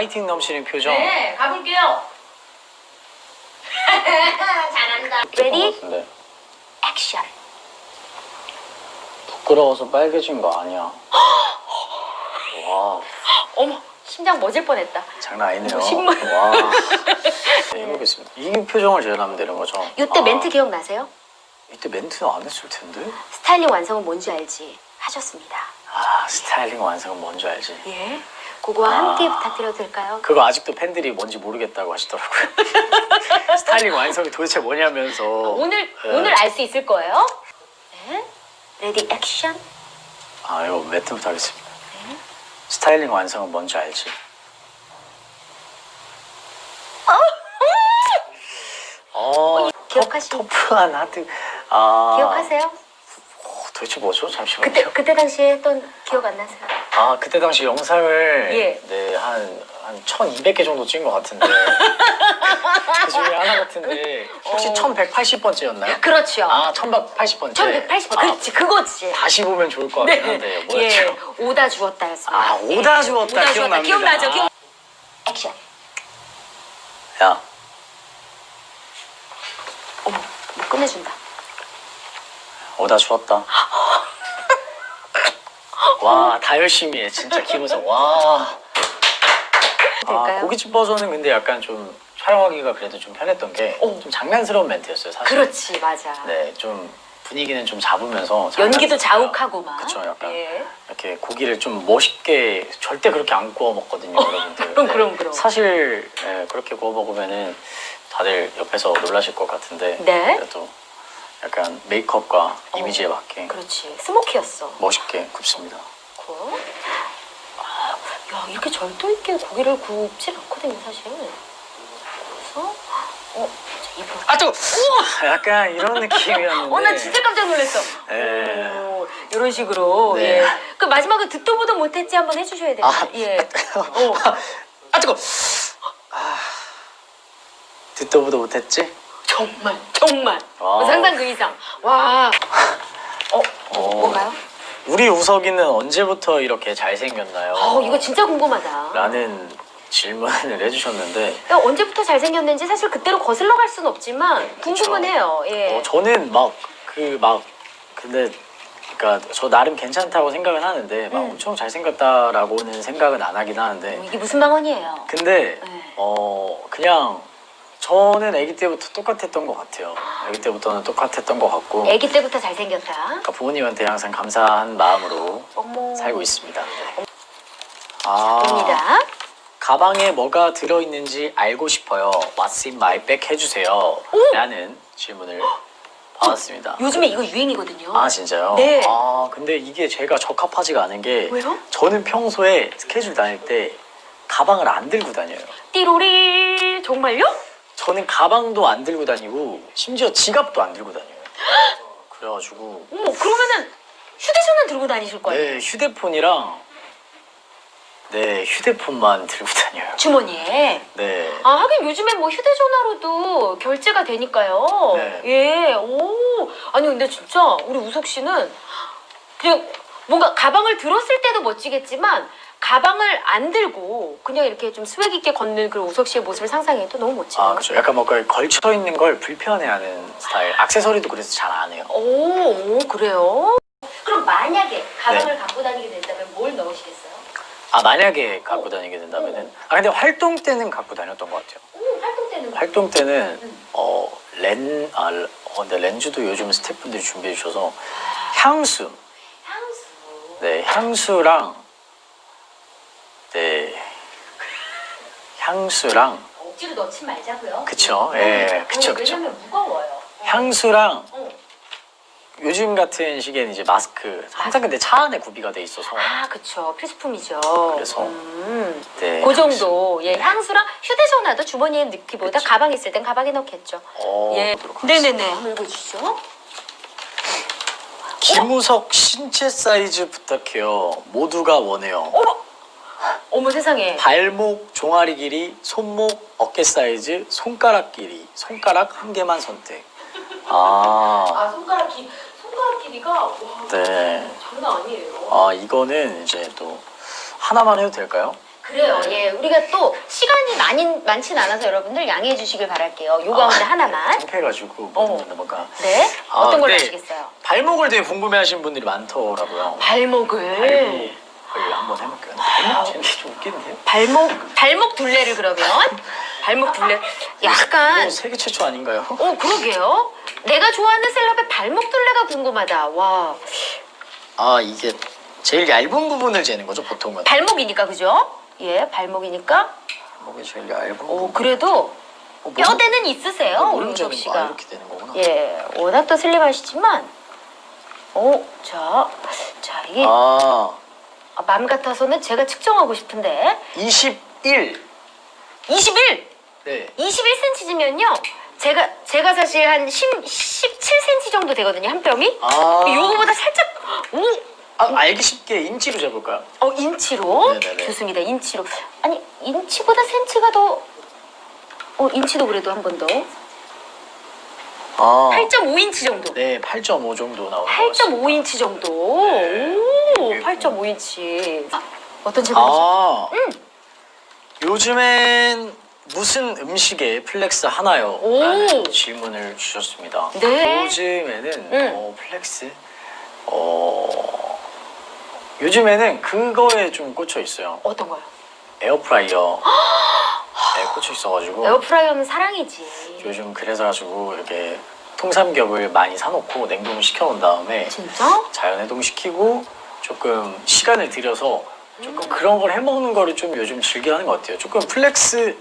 파이팅 넘치는 표정. 네, 가볼게요. 잘한다. 레디, 네. 액션. 부끄러워서 빨개진 거 아니야. 와, 어머, 심장 멎을 뻔했다. 장난 아니네요. 어머, 신물. 와. 네, 해보겠습니다. 이 표정을 재현하면 되는 거죠. 이때 아, 멘트 기억나세요? 이때 멘트는 안 했을 텐데. 스타일링 완성은 뭔지 알지? 하셨습니다. 아, 스타일링 완성은 뭔지 알지. 예. 그거와 아. 함께 부탁드려도 될까요? 그거 아직도 팬들이 뭔지 모르겠다고 하시더라고요. 스타일링 완성이 도대체 뭐냐면서. 오늘 네. 오늘 알 수 있을 거예요. 네. 레디 액션. 아, 이거 멘트부터 하겠습니다. 스타일링 완성은 뭔지 알지? 어, 기억하시- 터, 터프한 하트. 아, 기억하세요? 어, 도대체 뭐죠? 잠시만요. 그때 그때 당시에 했던 기억 안 나세요? 아, 그때 당시 영상을 예. 네, 한, 한 1200개 정도 찍은 것 같은데. 그 중에 하나 같은데. 혹시 어. 1180번째였나요? 그렇죠. 아, 1180번째. 1180번. 그렇지, 그거지. 다시 보면 좋을 것 같긴 한데. 뭐였죠? 예, 오다 주었다였습니다. 아, 오다 주었다. 오다 기억납니다. 기억나죠? 기억... 액션. 야, 어머, 뭐 끝내준다. 오다 주었다. 와, 다 열심히 해. 진짜 김우성. 와. 아, 될까요? 고깃집 버전은 근데 약간 좀 촬영하기가 그래도 좀 편했던 게좀 어. 장난스러운 멘트였어요, 사실. 그렇지, 맞아. 네, 좀 분위기는 좀 잡으면서 연기도. 자욱하고 막. 그쵸, 약간 예. 이렇게 고기를 좀 멋있게 절대 그렇게 안 구워 먹거든요, 여러분들. 어, 그럼, 그럼, 그럼. 사실 예, 그렇게 구워 먹으면은 다들 옆에서 놀라실 것 같은데 네. 그래도 약간 메이크업과 이미지에 어, 맞게 그렇지. 스모키였어. 멋있게 굽습니다. 그 아, 야, 이렇게 절도 있게 고기를 굽질 않거든요, 사실. 그래서, 어, 자, 입으로. 아, 또 약간 이런 느낌이었는데. 어, 나 진짜 깜짝 놀랐어. 예. 오, 이런 식으로. 네. 예. 그 마지막은 듣도 보도 못했지 한번 해주셔야 돼요. 아, 예. 어. 아, 뜨거. 아, 듣도 보도 못했지? 정말, 정말. 와우. 상상 그 이상. 와. 어, 어. 뭔가요? 우리 우석이는 언제부터 이렇게 잘생겼나요? 어, 이거 진짜 궁금하다. 라는 질문을 해주셨는데 야, 언제부터 잘생겼는지 사실 그때로 거슬러 갈 수는 없지만 궁금은. 해요. 예. 어, 저는 막 그 막 근데 그러니까 저 나름 괜찮다고 생각은 하는데 막 음. 엄청 잘생겼다라고는 생각은 안 하긴 하는데 어, 이게 무슨 망언이에요? 근데 네. 어 그냥 저는 아기 때부터 똑같았던 것 같아요. 아기 때부터는 똑같았던 것 같고 아기 때부터 잘생겼다. 그러니까 부모님한테 항상 감사한 마음으로 어머. 살고 있습니다. 아, 입니다. 가방에 뭐가 들어있는지 알고 싶어요. What's in my bag 해주세요. 라는 질문을 받았습니다. 요즘에 이거 유행이거든요. 아 진짜요? 네. 아 근데 이게 제가 적합하지가 않은 게 왜요? 저는 평소에 스케줄 다닐 때 가방을 안 들고 다녀요. 띠로리 정말요? 저는 가방도 안 들고 다니고 심지어 지갑도 안 들고 다녀요. 그래가지고 어머 그러면은 휴대전화 들고 다니실 거예요? 네 휴대폰이랑 네 휴대폰만 들고 다녀요. 주머니에. 네. 아 하긴 요즘에 뭐 휴대전화로도 결제가 되니까요. 네. 예. 오. 아니 근데 진짜 우리 우석 씨는 그냥 뭔가 가방을 들었을 때도 멋지겠지만 가방을 안 들고 그냥 이렇게 좀 스웩 있게 걷는 그런 우석 씨의 모습을 상상해도 너무 멋지네요. 아 그렇죠. 약간 뭔가 걸쳐 있는 걸 불편해하는 스타일. 액세서리도 그래서 잘 안 해요. 오, 오, 그래요? 그럼 만약에 가방을 네. 갖고 다니게 된다면 뭘 넣으시겠어요? 아 만약에 갖고 다니게 된다면은 아 근데 활동 때는 갖고 다녔던 것 같아요. 오, 활동 때는 활동 때는 음. 어렌 아, 어, 근데 렌즈도 요즘 스태프분들이 준비해 주셔서 향수 향수. 네 향수랑 네 향수랑 억지로 넣지 말자고요. 그쵸, 예, 네. 그쵸, 어, 그쵸. 왜냐면 무거워요. 어. 향수랑 어. 요즘 같은 시기에는 이제 마스크 항상 근데 차 안에 구비가 돼 있어서 아, 그쵸. 필수품이죠. 그래서 음. 네, 그 정도. 예, 향수랑 휴대전화도 주머니에 넣기보다 그쵸. 가방에 있을 땐 가방에 넣겠죠. 어, 예. 보도록 하겠습니다. 네네네. 한번 읽어주시죠. 김우석 신체 사이즈 부탁해요. 모두가 원해요. 어머! 어머 세상에. 발목 종아리 길이, 손목 어깨 사이즈, 손가락 길이, 손가락 한 개만 선택. 아, 아, 손가락 길, 손가락 길이가, 와, 네. 장난 아니에요. 아 이거는 이제 또 하나만 해도 될까요? 그래요. 예, 우리가 또 시간이 많이 많진 않아서 여러분들 양해해 주시길 바랄게요. 요 가운데 하나만. 창피해가지고 어. 뭔가 네. 아, 어떤 걸로 네. 하시겠어요? 발목을 되게 궁금해하시는 분들이 많더라고요. 발목을. 발목 을 한번 해볼게요. 발목 재는 게좀 웃긴데요? 발목 발목 둘레를 그러면 발목 둘레. 약간. 이거 세계 최초 아닌가요? 어 그러게요. 내가 좋아하는 셀럽의 발목 둘레가 궁금하다. 와 아 이게 제일 얇은 부분을 재는 거죠 보통은. 발목이니까 그죠? 예 발목이니까. 발목이 제일 얇은. 오 부분. 그래도 어, 뼈대는 있으세요 모르는 우석 재는 거 아, 씨가. 이렇게 되는 거구나. 예 워낙 또 슬림하시지만. 오자자 이게 아 아, 맘 같아서는 제가 측정하고 싶은데 21. 21 네. 21cm면요. 제가 제가 사실 한 10, 17cm 정도 되거든요 한 뼘이. 아. 요거보다 살짝 오, 아, 알기 쉽게 인치로 재볼까요? 어 인치로 네네네. 좋습니다 인치로 아니 인치보다 센치가 더. 어 인치도 그래도 한 번 더. 아. 8.5인치 정도. 네, 8.5 정도 나오는 것 같습니다. 8.5인치 정도. 네. 오 8.5인치. 어떤 질문? 아. 음. 요즘엔 무슨 음식에 플렉스 하나요? 오. 라는 질문을 주셨습니다. 네. 요즘에는 음. 어, 플렉스 어 요즘에는 그거에 좀 꽂혀 있어요. 어떤 거요? 에어프라이어. 에 꽂혀 있어가지고 에어프라이어는 사랑이지. 요즘 그래서 가지고 이렇게 통삼겹을 많이 사놓고 냉동을 시켜놓은 다음에 진짜? 자연 해동 시키고 조금 시간을 들여서 조금 그런 걸 해먹는 거를 좀 요즘 즐겨하는 것 같아요. 조금 플렉스랑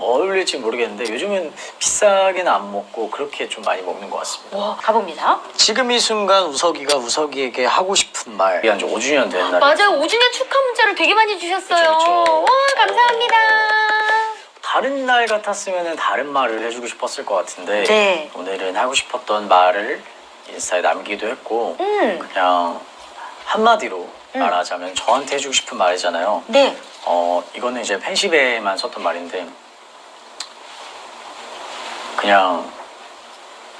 어울릴지 모르겠는데 요즘은 비싸게는 안 먹고 그렇게 좀 많이 먹는 것 같습니다. 와 가봅니다. 지금 이 순간 우석이가 우석이에게 하고 싶은 말. 이게 한 5주년 된 날. 맞아요. 5주년 축하 문자를 되게 많이 주셨어요. 그쵸, 그쵸. 와, 감사합니다. 다른 날 같았으면 다른 말을 해주고 싶었을 것 같은데 네. 오늘은 하고 싶었던 말을 인스타에 남기도 했고 음, 그냥 한마디로 말하자면 저한테 해주고 싶은 말이잖아요. 네. 어 이거는 이제 팬십에만 썼던 말인데 그냥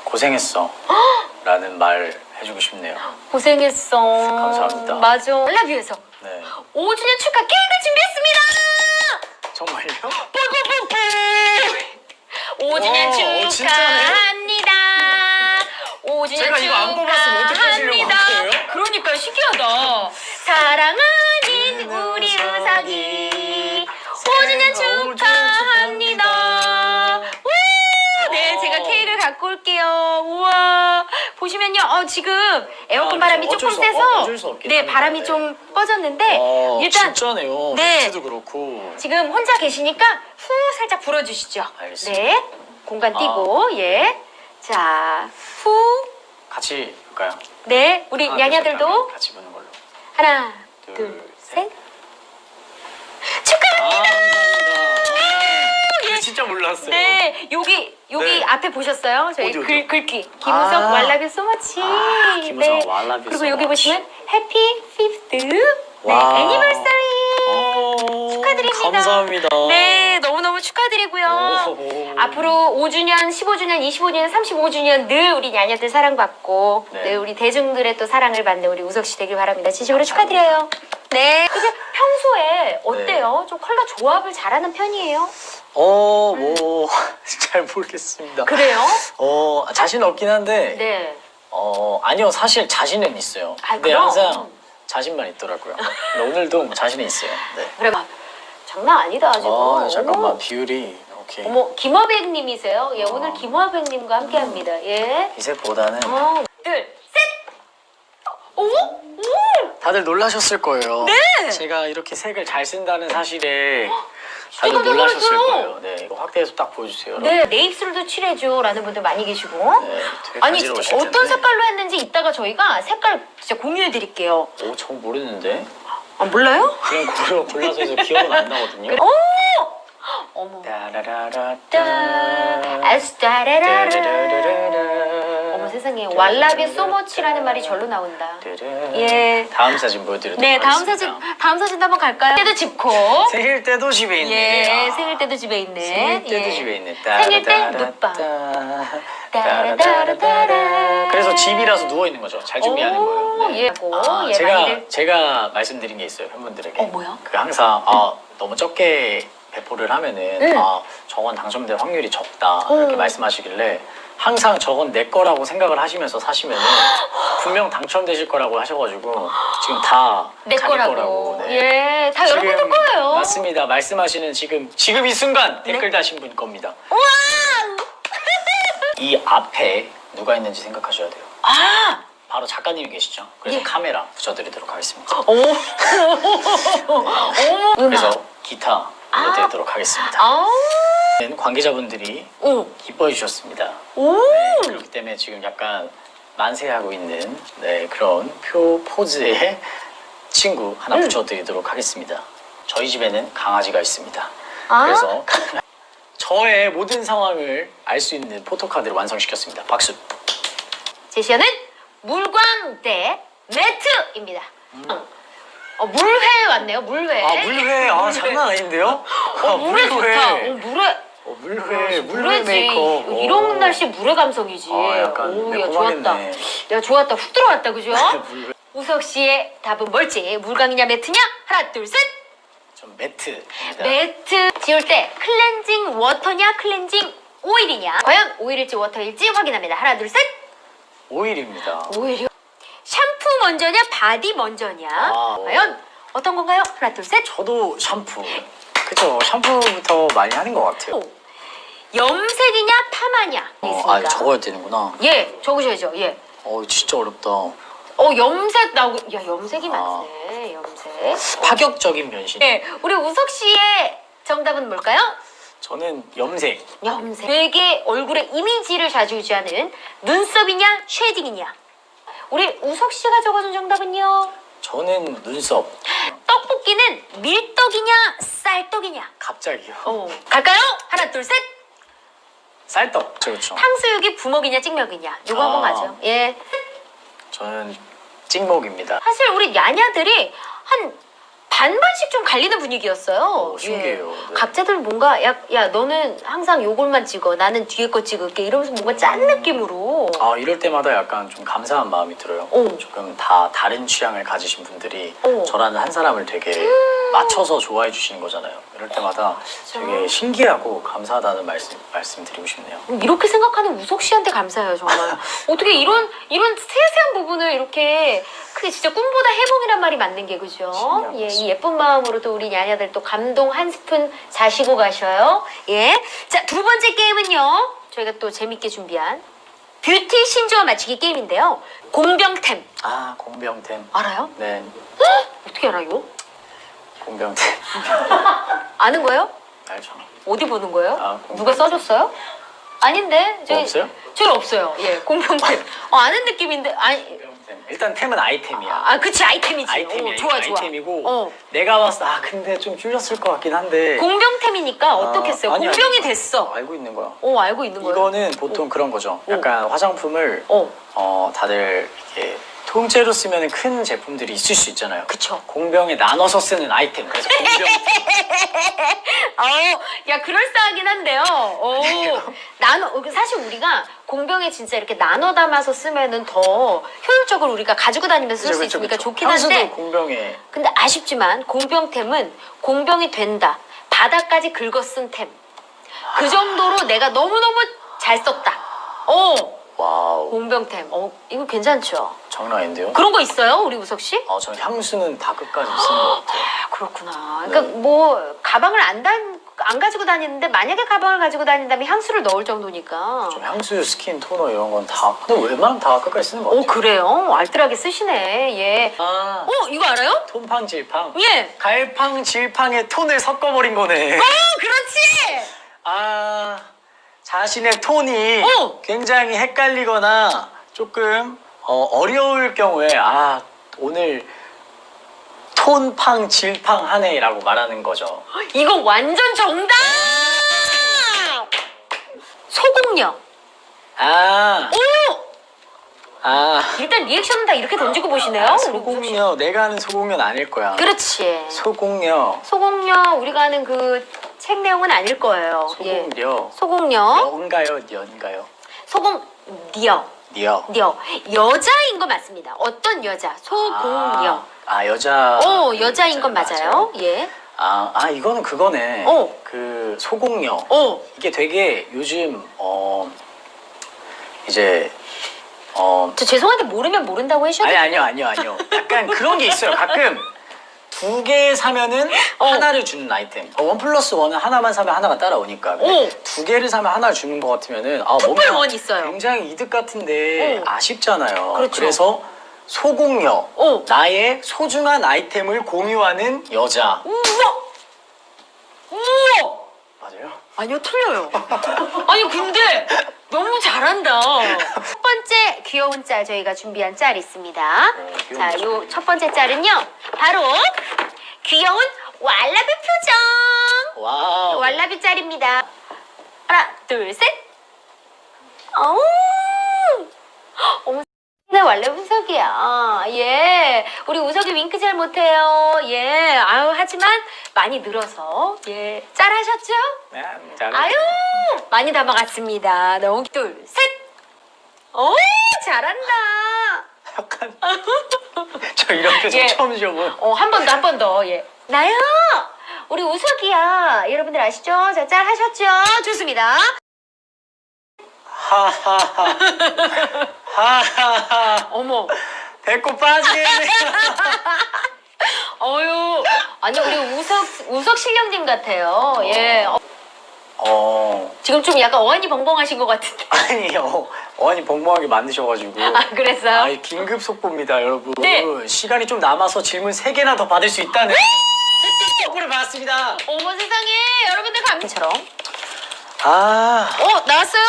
고생했어 라는 말 해주고 싶네요 고생했어. 감사합니다. 맞아. 라뷰에서 네 5주년 축하 케이크 준비했습니다. 정말요? 뿔뿔 뿔뿔. 5주년 와, 어, 진짜네. 축하합니다. 5주년 제가 이거 안 뽑았으면 어떻게 하시려고 한 축하합니다. 거예요? 그러니까 신기하다. 사랑하는 우리 우석이 5주년 축하합니다. 우! 네, 제가 케이크를 갖고 올게요. 우와. 보시면요, 어, 지금 에어컨 아, 바람이 어쩔 조금 수- 세서 어, 수 없긴 네. 바람이 네. 좀 꺼졌는데 어, 일단 진짜네요 네. 비트도 그렇고 지금 혼자 계시니까 후 살짝 불어주시죠. 알겠습니다. 네, 공간 띄고 예. 자, 후. 같이 볼까요? 네, 우리 하나, 둘, 셋 하면 같이 보는 걸로 하나, 둘, 둘, 셋. 셋. 축하. 아 감사합니다 예. 진짜 몰랐어요 네, 여기 여기 네. 앞에 보셨어요? 저희 어디, 어디? 글 글귀 김우석 아. 왈라뷰 소머치. 아, 김우석 왈라뷰 그리고 so 여기 much. 보시면 해피 피프트 네, 와우. 애니버서리. 오, 축하드립니다. 감사합니다 네, 너무너무 축하드리고요. 오. 앞으로 5주년, 15주년, 25주년, 35주년 늘 우리 야녀들 사랑받고 네. 늘 우리 대중들의 또 사랑을 받는 우리 우석 씨 되길 바랍니다. 진심으로 축하드려요. 네. 이제 평소에 어때요? 좀 컬러 조합을 잘하는 편이에요? 어, 뭐, 잘 모르겠습니다. 그래요? 어, 자신 없긴 한데, 네. 어, 아니요, 사실 자신은 있어요. 아, 근데 그럼. 항상 자신만 있더라고요. 근데 오늘도 자신이 있어요. 네. 그래. 아, 장난 아니다 지금. 어, 잠깐만, 비율이, 오케이. 어머 김화백님이세요. 예, 오늘 어. 김화백님과 함께합니다. 예. 이색보다는 어, 둘, 셋. 오, 오. 다들 놀라셨을 거예요. 네. 제가 이렇게 색을 잘 쓴다는 사실에 다들 깜짝 놀라셨을. 거예요. 네, 이거 확대해서 딱 보여주세요. 여러분. 네, 내 입술도 칠해줘라는 분들 많이 계시고. 네, 되게 아니 간지러우실 진짜 어떤 텐데. 색깔로 했는지 이따가 저희가 색깔 진짜 공유해 드릴게요. 오, 저 모르는데. 아 몰라요? 그냥 골라, 골라서 해서 기억은 안 나거든요. 오! 어머. 따라라라 짠. 아스타라라라. 어 머 세상에 왈라비 소머치라는 말이 절로 나온다. 예. 다음 사진 보여드리도록 네, 다음 하겠습니다. 사진 다음 사진 한번 갈까요? 때도 집코. 생일 때도 집에 있네. 예, 아. 생일 때도 집에 있네. 생일 때도 예. 집에 있네. 생일 때 따라라라 눕방. 따- 따라라라따라. 따라라라따라. 그래서 집이라서 누워 있는 거죠. 잘 준비하는 오, 거예요. 네. 예. 오, 아, 예, 제가 많이들. 제가 말씀드린 게 있어요 팬분들에게. 어, 뭐야? 그 항상 아 너무 적게 배포를 하면은 음. 아 저건 당첨될 확률이 적다 이렇게 음. 말씀하시길래 항상 저건 내 거라고 생각을 하시면서 사시면은 분명 당첨되실 거라고 하셔가지고 지금 다 내 자기 거라고. 네. 예, 다 여러분들 지금 거예요. 맞습니다. 말씀하시는 지금 지금 이 순간 네. 댓글 다신 분 겁니다. 우와! 이 앞에 누가 있는지 생각하셔야 돼요. 아! 바로 작가님이 계시죠. 그래서 예. 카메라 붙여드리도록 하겠습니다. 어머. 어머. 그래서. 기타 아. 불러드리도록 하겠습니다. 아우. 관계자분들이 오. 기뻐해 주셨습니다. 오. 그렇기 때문에 지금 약간 만세하고 있는 네, 그런 표 포즈의 친구 하나 음. 붙여드리도록 하겠습니다. 저희 집에는 강아지가 있습니다. 아. 그래서 저의 모든 상황을 알 수 있는 포토카드를 완성시켰습니다. 박수. 제시어는 물광대 매트입니다. 어, 물회 왔네요. 물회. 아 물회 아 장난 아닌데요? 어, 아, 물회 좋다. 어, 물회. 어, 물회 물회 물회지. 메이크업. 이런 오. 날씨 물회 감성이지. 아, 약간 오, 야 매콤하겠네. 좋았다. 야 좋았다. 훅 들어왔다, 그죠? 물회. 우석 씨의 답은 뭘지? 물광이냐 매트냐? 하나, 둘, 셋. 좀 매트. 매트 지울 때 클렌징 워터냐 클렌징 오일이냐 과연 오일일지 워터일지 확인합니다 하나 둘 셋 오일입니다. 오일이요 샴푸 먼저냐 바디 먼저냐 아. 과연 어떤 건가요 하나 둘 셋 저도 샴푸. 그쵸 샴푸부터 많이 하는 것 같아요. 염색이냐 파마냐 어, 있습니다 아 적어야 되는구나. 예 적으셔야죠 예어 어 진짜 어렵다. 염색 나오고 야 염색이 아. 많네 염색 파격적인 변신. 예 우리 우석 씨의 정답은 뭘까요? 저는 염색. 염색. 되게 얼굴에 이미지를 좌지우지하는 눈썹이냐 쉐딩이냐. 우리 우석 씨가 적어준 정답은요. 저는 눈썹. 떡볶이는 밀떡이냐 쌀떡이냐. 갑자기요. 어. 갈까요? 하나 둘 셋. 쌀떡. 그렇죠. 탕수육이 부먹이냐 찍먹이냐. 요거 한번 아. 가죠. 예. 저는 찍먹입니다. 사실 우리 야냐들이 한 반반씩 좀 갈리는 분위기였어요. 오, 신기해요. 예. 네. 각자들 뭔가 야, 야 너는 항상 요걸만 찍어. 나는 뒤에 거 찍을게. 이러면서 뭔가 짠 느낌으로. 아 이럴 때마다 약간 좀 감사한 마음이 들어요. 오. 조금 다 다른 취향을 가지신 분들이 오. 저라는 한 사람을 되게 맞춰서 좋아해 주시는 거잖아요. 이럴 때마다 되게 신기하고 감사하다는 말씀 말씀드리고 싶네요. 이렇게 생각하는 우석 씨한테 감사해요 정말. 어떻게 이런 이런 세세한 부분을 이렇게 그게 진짜 꿈보다 해몽이란 말이 맞는 게 그죠? 예, 이 예쁜 마음으로 또 우리 야냐들 또 감동 한 스푼 자시고 가셔요. 예. 자두 번째 게임은요. 저희가 또 재밌게 준비한 뷰티 신조어 맞히기 게임인데요. 공병템 아 공병템. 알아요? 네 어떻게 알아요? 공병템 아는 거예요? 알죠. 어디 보는 거예요? 아. 누가 써줬어요? 아닌데 저희 없어요? 저희 없어요. 예, 공병템. 어, 아는 느낌인데 아니. 일단 템은 아이템이야. 아, 그치 아이템이지. 아이템이야. 오, 좋아, 좋아. 아이템이고 어. 내가 봤을 때 아 근데 좀 줄였을 것 같긴 한데 공병템이니까 어떻겠어요? 아니, 아니. 공병이 됐어. 알고 있는 거야. 어, 알고 있는 거예요. 이거는 보통 그런 거죠. 오. 약간 화장품을 어, 어 다들 이렇게 통째로 쓰면 큰 제품들이 있을 수 있잖아요. 그쵸. 공병에 나눠서 쓰는 아이템. 그래서 공병. 어, 야 그럴싸하긴 한데요. 어, 나눠 사실 우리가 공병에 진짜 이렇게 나눠 담아서 쓰면은 더 효율적으로 우리가 가지고 다니면서 쓸 수 그쵸, 있으니까 그쵸. 좋긴 향수도 한데 공병에 근데 아쉽지만 공병템은 공병이 된다. 바닥까지 긁어 쓴 템. 그 정도로 내가 너무너무 잘 썼다. 어, 와우 공병템. 어, 이거 괜찮죠? 장난 아닌데요? 그런 거 있어요, 우리 우석 씨? 아, 저는 향수는 다 끝까지 쓰는 것 같아요. 아, 그렇구나. 그러니까 뭐 가방을 안, 다, 안 가지고 다니는데 만약에 가방을 가지고 다닌다면 향수를 넣을 정도니까. 좀 향수, 스킨, 토너 이런 건 다 근데 웬만하면 다 끝까지 쓰는 것오 같아요. 그래요? 알뜰하게 쓰시네. 예. 아 어 이거 알아요? 톤팡 질팡. 예. 갈팡 질팡의 톤을 섞어버린 거네. 어 그렇지. 아 자신의 톤이 어. 굉장히 헷갈리거나 조금 어, 어려울 경우에 아 오늘 톤팡 질팡 하네라고 말하는 거죠. 이거 완전 정답. 소공녀. 아, 오. 아, 일단 리액션은 다 이렇게 던지고 보시네요. 씨. 소공녀 내가 아는 소공녀는 아닐 거야. 그렇지. 소공녀, 소공녀 우리가 아는 그 책 내용은 아닐 거예요. 예. 소공녀, 소공녀. 연가요, 연가요, 소공녀. 녀. 녀. 여자인 거 맞습니다. 어떤 여자? 소공녀. 아, 아, 여자. 어, 여자인 건 맞아요. 맞아요. 예. 아, 아 이거는 그거네. 어. 그 소공녀. 어. 이게 되게 요즘 어 이제 어 저 죄송한데 모르면 모른다고 하셔도 아니 아니요 아니요 아니요. 약간 그런 게 있어요. 가끔 두 개 사면은 어. 하나를 주는 아이템. 어, 원 플러스 원은 하나만 사면 하나가 따라오니까. 근데 어. 두 개를 사면 하나를 주는 것 같으면은 아 뭔가 원 있어요. 굉장히 이득 같은데 어. 아쉽잖아요. 그렇죠. 래서 소공녀 어. 나의 소중한 아이템을 공유하는 여자. 우와! 우와! 맞아요? 아니요, 틀려요. 아니, 근데 너무 잘한다. 첫 번째 귀여운 짤 저희가 준비한 짤 있습니다. 어, 귀여운 자, 짤. 요 첫 번째 짤은요. 바로 귀여운 왈라비 표정. 와우. 왈라비 짤입니다. 하나, 둘, 셋. 어우. 어머, 네, 왈라비 우석이야. 예. 우리 우석이 윙크 잘 못해요. 예. 아유, 하지만 많이 늘어서. 예. 짤 하셨죠? 네, 잘. 아유 많이 담아갔습니다. 너무 둘 셋. 오 잘한다. 약간 저 이런 표정 예. 처음 지어본. 어 한 번 더 한 번 더. 예. 나요. 우리 우석이야. 여러분들 아시죠? 자짤 하셨죠? 좋습니다. 하하하. 하하하. 어머. 배꼽 빠지겠네. 어유. 아니 우리 우석 우석 실령님 같아요. 예. 어, 어. 지금 좀 약간 어안이 벙벙하신 것 같은데. 아니요. 어머니 벙벙하게 만드셔가지고. 아 그랬어요? 아이 긴급 속보입니다, 여러분. 네. 시간이 좀 남아서 질문 3개나 더 받을 수 있다는 속보를 받았습니다. 어머 세상에 여러분들 감처럼. 아, 어 나왔어요?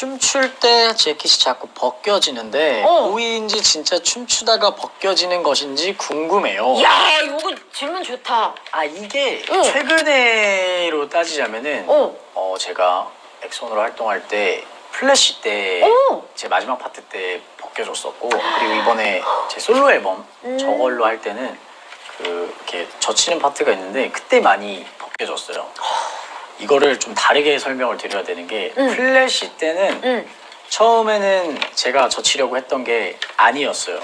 춤출 때 재킷이 자꾸 벗겨지는데 어. 오이인지 진짜 춤추다가 벗겨지는 것인지 궁금해요. 야 이거 질문 좋다. 아 이게 응. 최근에로 따지자면은 어. 어 제가 엑소으로 활동할 때 플래시 때 오. 제 마지막 파트 때 벗겨줬었고 그리고 이번에 제 솔로 앨범 음. 저걸로 할 때는 그 이렇게 젖히는 파트가 있는데 그때 많이 벗겨졌어요. 이거를 좀 다르게 설명을 드려야 되는 게 음. 플래시 때는 응. 처음에는 제가 젖히려고 했던 게 아니었어요.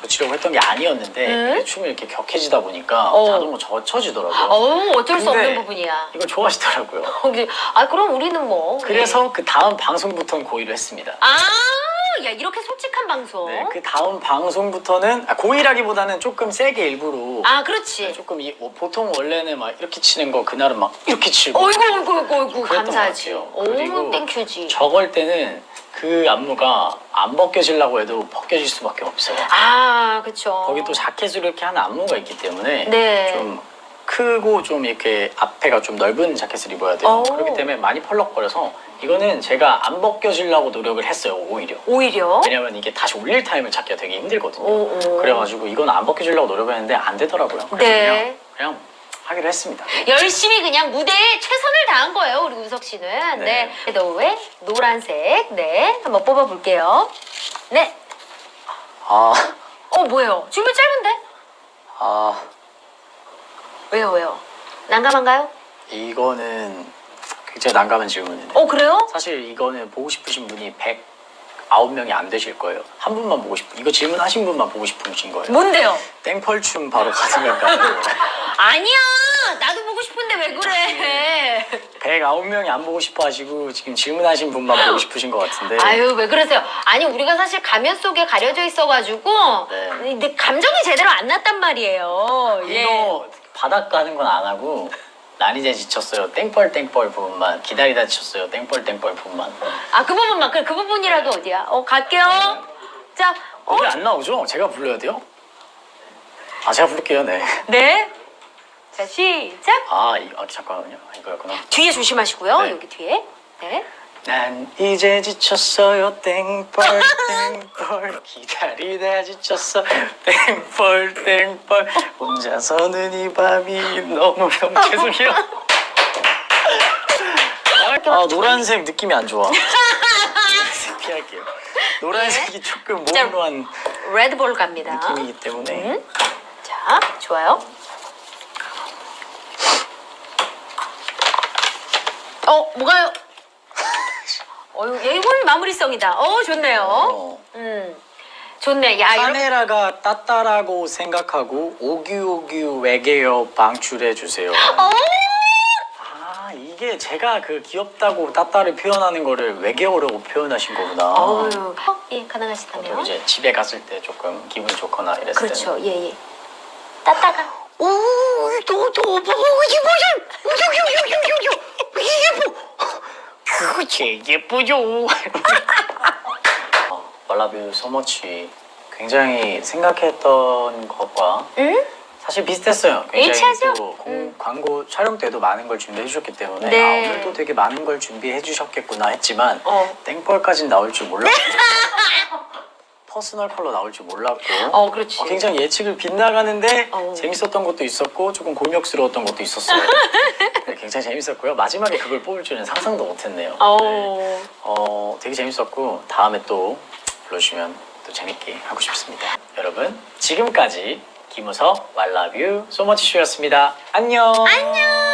젖히려고 했던 게 아니었는데 음. 이게 춤이 이렇게 격해지다 보니까 어. 자동으로 젖혀지더라고요. 어우 어쩔 수 근데 없는 부분이야. 이걸 좋아하시더라고요. 거기 아 그럼 우리는 뭐 그래서 그 다음 방송부터는 고의를 했습니다. 아 야 이렇게 솔직한 방송. 네, 그 다음 방송부터는 아, 고의라기보다는 조금 세게 일부러 아 그렇지. 조금 이, 뭐 보통 원래는 막 이렇게 치는 거 그날은 막 이렇게 치고 어이구 어이구 어이구 어이구 그랬던 감사하지. 것 같아요. 오 그리고 땡큐지. 저걸 때는 그 안무가 안 벗겨지려고 해도 벗겨질 수밖에 없어요. 아 그쵸. 거기 또 자켓으로 이렇게 하는 안무가 있기 때문에 네. 좀 크고 좀 이렇게 앞에가 좀 넓은 자켓을 입어야 돼요. 오. 그렇기 때문에 많이 펄럭거려서 이거는 제가 안 벗겨지려고 노력을 했어요 오히려. 오히려. 왜냐면 이게 다시 올릴 타임을 찾기가 되게 힘들거든요. 오, 오. 그래가지고 이건 안 벗겨주려고 노력했는데 안 되더라고요. 그래서 네. 그냥, 그냥 하기로 했습니다. 열심히 그냥 무대에 최선을 다한 거예요 우리 우석 씨는. 네. 네. 너왜 노란색. 네. 한번 뽑아볼게요. 네. 아, 어 뭐예요? 질문 짧은데? 아 왜요 왜요? 난감한가요? 이거는 굉장히 난감한 질문인데 어 그래요? 사실 이거는 보고 싶으신 분이 109명이 안 되실 거예요. 한 분만 보고 싶 이거 질문하신 분만 보고 싶으신 거예요. 뭔데요? 땡펄춤 바로 가는 건가요? 아니야 나도 보고 싶은데 왜 그래 109명이 안 보고 싶어 하시고 지금 질문하신 분만 보고 싶으신 것 같은데 아유 왜 그러세요 아니 우리가 사실 가면 속에 가려져 있어가지고 네. 근데 감정이 제대로 안 났단 말이에요 예. 이거 바닷가 하는 건 안 하고 난 이제 지쳤어요 땡벌 땡벌 부분만 기다리다 지쳤어요 땡벌 땡벌 부분만 아 그 부분만 그래 그 부분이라도 어디야 어 갈게요 자 어? 노래 안 나오죠? 제가 불러야 돼요? 아 제가 부를게요 네. 네. 자 시작 아, 이, 아 잠깐만요 이거였구나 뒤에 조심하시고요 네. 여기 뒤에 네. 난 이제 지쳤어요. 땡벌 땡벌. 기다리다 지쳤어. 땡벌 땡벌. 혼자서는 이 밤이 너무 너무 죄송해요 아 노란색 느낌이 안 좋아. 피할게요. 노란색이 조금 자, 모호한 레드볼 갑니다. 느낌이기 때문에. 음. 자 좋아요. 어 뭐가요 어유 이건 마무리성이다 어 좋네요 어, 음. 좋네. 야, 이런 카메라가 따따라고 생각하고 오규오규 외계어 방출해 주세요. 어? 아 이게 제가 그 귀엽다고 따따를 표현하는 거를 외계어라고 표현하신 거구나. 어유. 예, 또 가능하시다면. 이제 집에 갔을 때 조금 기분이 좋거나 이랬을 때. 그렇죠. 예, 예. 따따가. 오, 또, 또, 뭐, 이거 뭐지? 이게 뭐? 그게 예쁘죠. 말라뷰 소머치 굉장히 생각했던 것과 응? 사실 비슷했어요. 굉장히 일치하죠? 또 공- 음. 광고 촬영 때도 많은 걸 준비해 주셨기 때문에 네. 아, 오늘도 되게 많은 걸 준비해 주셨겠구나 했지만 어. 땡벌까진 나올 줄 몰랐고 퍼스널 컬러 나올 줄 몰랐고 어, 그렇지. 어, 굉장히 예측을 빗나가는데 어. 재밌었던 것도 있었고 조금 곤욕스러웠던 것도 있었어요. 네, 굉장히 재밌었고요. 마지막에 그걸 뽑을 줄은 상상도 못했네요. 네. 어. 어, 되게 재밌었고 다음에 또 불러주시면 또 재밌게 하고 싶습니다. 여러분 지금까지 김우석 왈라뷰 소머치쇼였습니다. 안녕. 안녕.